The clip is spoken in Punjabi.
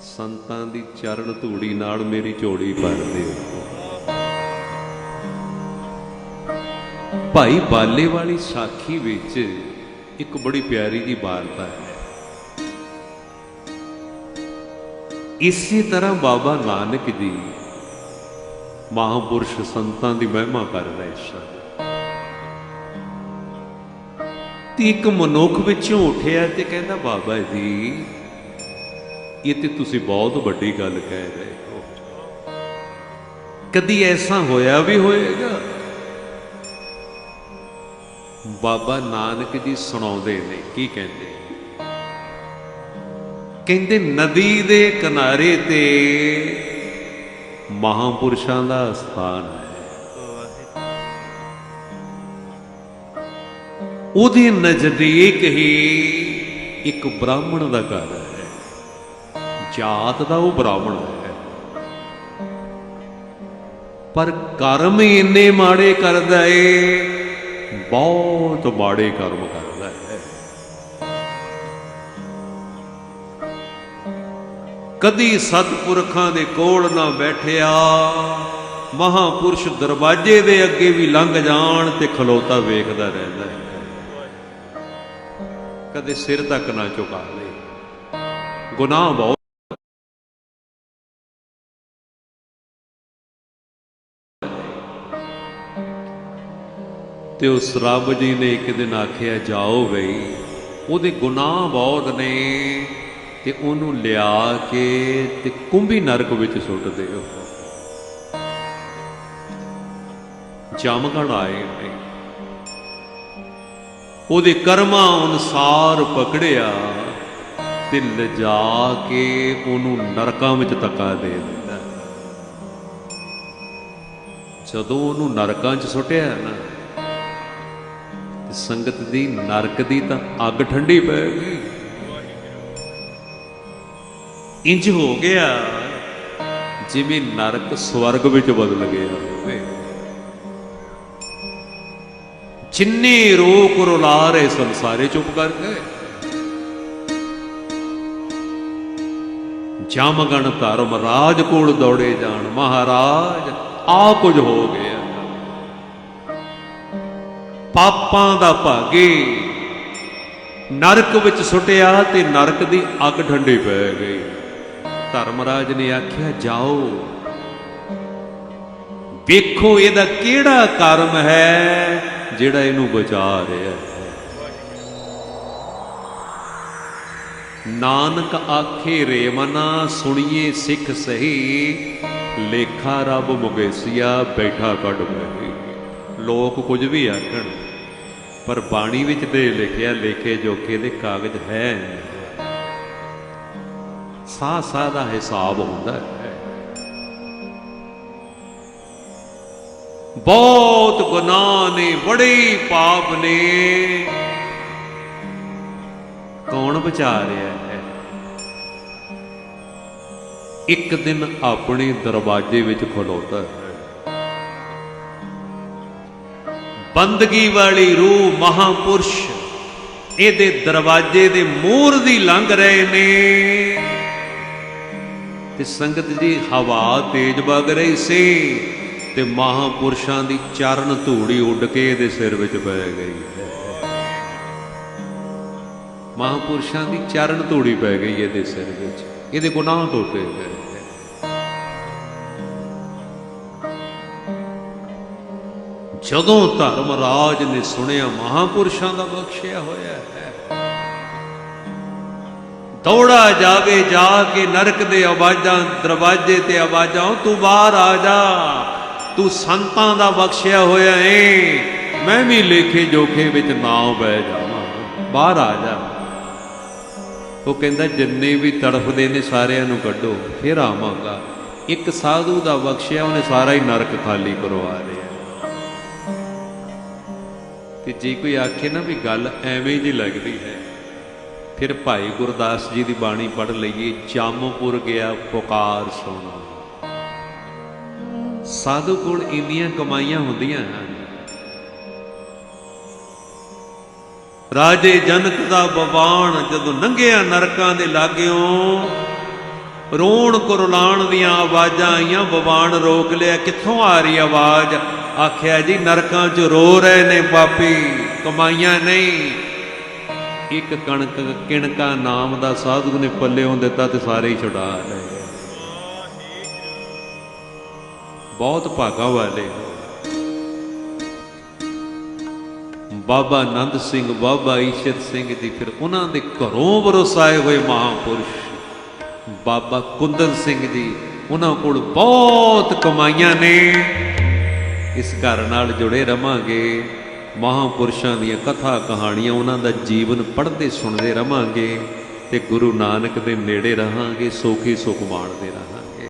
ਸੰਤਾਂ ਦੀ ਚਰਨ ਧੂੜੀ ਨਾਲ ਮੇਰੀ ਝੋਲੀ ਭਰਦੇ ਹੋ ਭਾਈ ਬਾਲੇ ਵਾਲੀ ਸਾਖੀ ਵਿੱਚ ਇੱਕ ਬੜੀ ਪਿਆਰੀ ਜੀ ਵਾਰਤਾ ਹੈ। ਇਸੇ ਤਰ੍ਹਾਂ ਬਾਬਾ ਨਾਨਕ ਜੀ ਮਹਾਪੁਰਸ਼ ਸੰਤਾਂ ਦੀ ਮਹਿਮਾ ਕਰ ਰਹੇ ਸਨ। ਤੇ ਇੱਕ ਮਨੁੱਖ ਵਿੱਚੋਂ ਉੱਠਿਆ ਤੇ ਕਹਿੰਦਾ, ਬਾਬਾ ਜੀ ਇਹ ਤੇ ਤੁਸੀਂ ਬਹੁਤ ਵੱਡੀ ਗੱਲ ਕਹਿ ਰਹੇ ਹੋ। ਕਦੀ ਐਸਾ ਹੋਇਆ ਵੀ ਹੋਏਗਾ? ਬਾਬਾ ਨਾਨਕ ਜੀ ਸੁਣਾਉਂਦੇ ਨੇ, ਕੀ ਕਹਿੰਦੇ? ਕਹਿੰਦੇ, ਨਦੀ ਦੇ ਕਿਨਾਰੇ ਤੇ ਮਹਾਪੁਰਸ਼ਾਂ ਦਾ ਸਥਾਨ ਹੈ। ਉਹਦੇ ਨਜ਼ਦੀਕ ਹੀ ਇੱਕ ਬ੍ਰਾਹਮਣ ਦਾ ਘਰ ਹੈ। ਜਾਤ ਦਾ ਉਹ ਬ੍ਰਾਹਮਣ ਹੈ। ਪਰ ਕਰਮ ਹੀ ਇੰਨੇ ਮਾੜੇ ਕਰਦਾ ਏ, ਬਹੁਤ ਮਾੜੇ ਕਰਮ ਕਰਦਾ ਹੈ। ਕਦੀ ਸਤਪੁਰਖਾਂ ਦੇ ਕੋਲ ਨਾ ਬੈਠਿਆ, ਮਹਾਪੁਰਸ਼ ਦਰਵਾਜ਼ੇ ਦੇ ਅੱਗੇ ਵੀ ਲੰਘ ਜਾਣ ਤੇ ਖਲੋਤਾ ਵੇਖਦਾ ਰਹਿੰਦਾ ਹੈ। ਕਦੇ ਸਿਰ ਤੱਕ ਨਾ ਝੁਕਾ ਲੇ। ਗੁਨਾਹ ਬਹੁਤ ਤੇ ਉਸ ਰੱਬ ਜੀ ਨੇ ਇੱਕ ਦਿਨ ਆਖਿਆ, ਜਾਓ ਗਈ ਉਹਦੇ ਗੁਨਾਹ ਬਹੁਤ ਨੇ ਤੇ ਉਹਨੂੰ ਲਿਆ ਕੇ ਤੇ ਕੁੰਭੀ ਨਰਕ ਵਿੱਚ ਸੁੱਟ ਦਿਓ ਜਮਗਣ ਆਏ ਨੇ। ਉਹਦੇ ਕਰਮਾਂ ਅਨੁਸਾਰ ਪਕੜਿਆ ਤੇ ਲਿਜਾ ਕੇ ਉਹਨੂੰ ਨਰਕਾਂ ਵਿੱਚ ਤੱਕਾ ਦੇ ਦਿੰਦਾ ਜਦੋਂ ਉਹਨੂੰ ਨਰਕਾਂ 'ਚ ਸੁੱਟਿਆ ਨਾ ਸੰਗਤ ਦੀ ਨਰਕ ਦੀ ਤਾਂ ਅੱਗ ਠੰਡੀ ਪੈ ਗਈ। ਇੰਜ ਹੋ ਗਿਆ, ਜਿਵੇਂ ਨਰਕ ਸਵਰਗ ਵਿੱਚ ਬਦਲ ਗਿਆ ਹੋਵੇ। ਜਿੰਨੇ ਰੋਕ ਰੁਲਾ ਰਹੇ ਸੰਸਾਰੇ ਚੁੱਪ ਕਰ ਗਏ। ਜਾਮਗਣ ਧਰਮ ਰਾਜ ਕੋਲ ਦੌੜੇ ਜਾਣ, ਮਹਾਰਾਜ ਆ ਕੁਝ ਹੋ ਗਿਆ। ਪਾਪਾਂ ਦਾ ਭਾਗੇ। ਨਰਕ ਵਿੱਚ ਸੁੱਟਿਆ ਤੇ ਨਰਕ ਦੀ ਅੱਗ ਠੰਡੀ ਪੈ ਗਈ। ਧਰਮਰਾਜ ਨੇ ਆਖਿਆ, ਜਾਓ। ਵੇਖੋ ਇਹਦਾ ਕਿਹੜਾ ਕਰਮ ਹੈ ਜਿਹੜਾ ਇਹਨੂੰ ਬਚਾ ਰਿਹਾ ਹੈ। ਨਾਨਕ ਆਖੇ ਰੇਮਨਾ ਸੁਣੀਏ ਸਿੱਖ ਸਹੀ। ਲੇਖਾ ਰੱਬ ਮੁਗੇਸੀਆ, ਬੈਠਾ ਕੱਢ ਬੈਠੀ ਲੋਕ ਕੁਝ ਵੀ ਆਖਣ। ਪਰ ਬਾਣੀ ਵਿੱਚ ਤੇ ਲਿਖਿਆ ਲੇਖੇ ਜੋਖੇ ਦੇ ਕਾਗਜ਼ ਹੈ ਸਾਹ ਸਾਹ ਦਾ ਹਿਸਾਬ ਹੁੰਦਾ ਹੈ। ਬਹੁਤ ਗੁਨਾਹ ਨੇ, ਬੜੇ ਪਾਪ ਨੇ। ਕੌਣ ਬਚਾ ਰਿਹਾ ਹੈ? ਇੱਕ ਦਿਨ ਆਪਣੇ ਦਰਵਾਜ਼ੇ ਵਿੱਚ ਖਲੋਤਾ ਹੈ। ਬੰਦਗੀ ਵਾਲੀ ਰੂਹ ਮਹਾਪੁਰਸ਼, ਇਹਦੇ ਦਰਵਾਜ਼ੇ ਦੇ ਮੂਹਰ ਦੀ ਲੰਘ ਰਹੇ ਨੇ। ਤੇ ਸੰਗਤ ਜੀ, ਹਵਾ ਤੇਜ਼ ਵਗ ਰਹੀ ਸੀ ਤੇ ਮਹਾਪੁਰਸ਼ਾਂ ਦੀ ਚਰਨ ਧੂੜੀ ਉੱਡ ਕੇ ਇਹਦੇ ਸਿਰ ਵਿੱਚ ਪੈ ਗਈ। ਹੈ ਮਹਾਪੁਰਸ਼ਾਂ ਦੀ ਚਰਨ ਧੂੜੀ ਪੈ ਗਈ ਇਹਦੇ ਸਿਰ ਵਿੱਚ। ਇਹਦੇ ਗੁਨਾਹ ਟੋਟੇ ਗਏ। ਜਦੋਂ ਧਰਮ ਰਾਜ ਨੇ ਸੁਣਿਆ ਮਹਾਪੁਰਸ਼ਾਂ ਦਾ ਬਖਸ਼ਿਆ ਹੋਇਆ ਹੈ। ਦੌੜਾ ਜਾਵੇ ਜਾ ਕੇ ਨਰਕ ਦੇ ਆਵਾਜ਼ਾਂ, ਦਰਵਾਜ਼ੇ ਤੇ ਆਵਾਜ਼ਾਂ ਤੂੰ ਬਾਹਰ ਆ ਜਾ। ਤੂੰ ਸੰਤਾਂ ਦਾ ਬਖਸ਼ਿਆ ਹੋਇਆ ਏ। ਮੈਂ ਵੀ ਲੇਖੇ ਜੋਖੇ ਵਿੱਚ ਨਾ ਬਹਿ ਜਾਵਾਂ। ਬਾਹਰ ਆ ਜਾ। ਉਹ ਕਹਿੰਦਾ, ਜਿੰਨੇ ਵੀ ਤੜਫਦੇ ਨੇ ਸਾਰਿਆਂ ਨੂੰ ਕੱਢੋ, ਫਿਰ ਆਵਾਂਗਾ। ਇੱਕ ਸਾਧੂ ਦਾ ਬਖਸ਼ਿਆ, ਉਹਨੇ ਸਾਰਾ ਹੀ ਨਰਕ ਖਾਲੀ ਕਰਵਾ ਲਿਆ। ਤੇ ਜੇ ਕੋਈ ਆਖੇ ਨਾ ਵੀ ਗੱਲ ਐਵੇਂ ਜੀ ਲੱਗਦੀ ਹੈ, ਫਿਰ ਭਾਈ ਗੁਰਦਾਸ ਜੀ ਦੀ ਬਾਣੀ ਪੜ੍ਹ ਲਈਏ, ਜਾਮਪੁਰ ਗਿਆ ਪੁਕਾਰ ਸੁਣਾ ਸਾਧੂ ਕੋਲ ਇੰਨੀਆਂ ਕਮਾਈਆਂ ਹੁੰਦੀਆਂ ਹਨ। ਰਾਜੇ ਜਨਕ ਦਾ ਬਵਾਨ ਜਦੋਂ ਲੰਘਿਆ ਨਰਕਾਂ ਦੇ ਲਾਗਿਓਂ, ਰੋਣ ਕੁਰਲਾਣ ਦੀਆਂ ਆਵਾਜ਼ਾਂ ਆਈਆਂ, ਬਵਾਨ ਰੋਕ ਲਿਆ, ਕਿੱਥੋਂ ਆ ਰਹੀ ਆਵਾਜ਼? ਆਖਿਆ ਜੀ, ਨਰਕਾਂ 'ਚ ਰੋ ਰਹੇ ਨੇ ਪਾਪੀ, ਕਮਾਈਆਂ ਨਹੀਂ। ਇੱਕ ਕਣਕ ਕਿਣਕਾ ਨਾਮ ਦਾ ਸਾਧੂ ਨੇ ਪੱਲਿਓਂ ਦਿੱਤਾ ਤੇ ਸਾਰੇ ਹੀ ਛੁਡਾ ਲਏ। ਬਹੁਤ ਭਾਗਾ ਵਾਲੇ ਬਾਬਾ ਆਨੰਦ ਸਿੰਘ, ਬਾਬਾ ਈਸ਼ਰ ਸਿੰਘ ਜੀ, ਫਿਰ ਉਹਨਾਂ ਦੇ ਘਰੋਂ ਵਰਸਾਏ ਹੋਏ ਮਹਾਪੁਰਸ਼। ਬਾਬਾ ਕੁੰਦਨ ਸਿੰਘ ਜੀ, ਉਹਨਾਂ ਕੋਲ ਬਹੁਤ ਕਮਾਈਆਂ ਨੇ। ਇਸ ਘਰ ਨਾਲ ਜੁੜੇ ਰਵਾਂਗੇ। ਮਹਾਪੁਰਸ਼ਾਂ ਦੀਆਂ ਕਥਾ ਕਹਾਣੀਆਂ ਉਹਨਾਂ ਦਾ ਜੀਵਨ ਪੜ੍ਹਦੇ ਸੁਣਦੇ ਰਵਾਂਗੇ ਤੇ ਗੁਰੂ ਨਾਨਕ ਦੇ ਨੇੜੇ ਰਹਾਂਗੇ, ਸੋਖੀ ਸੁਖ ਮਾਣਦੇ ਰਹਾਂਗੇ।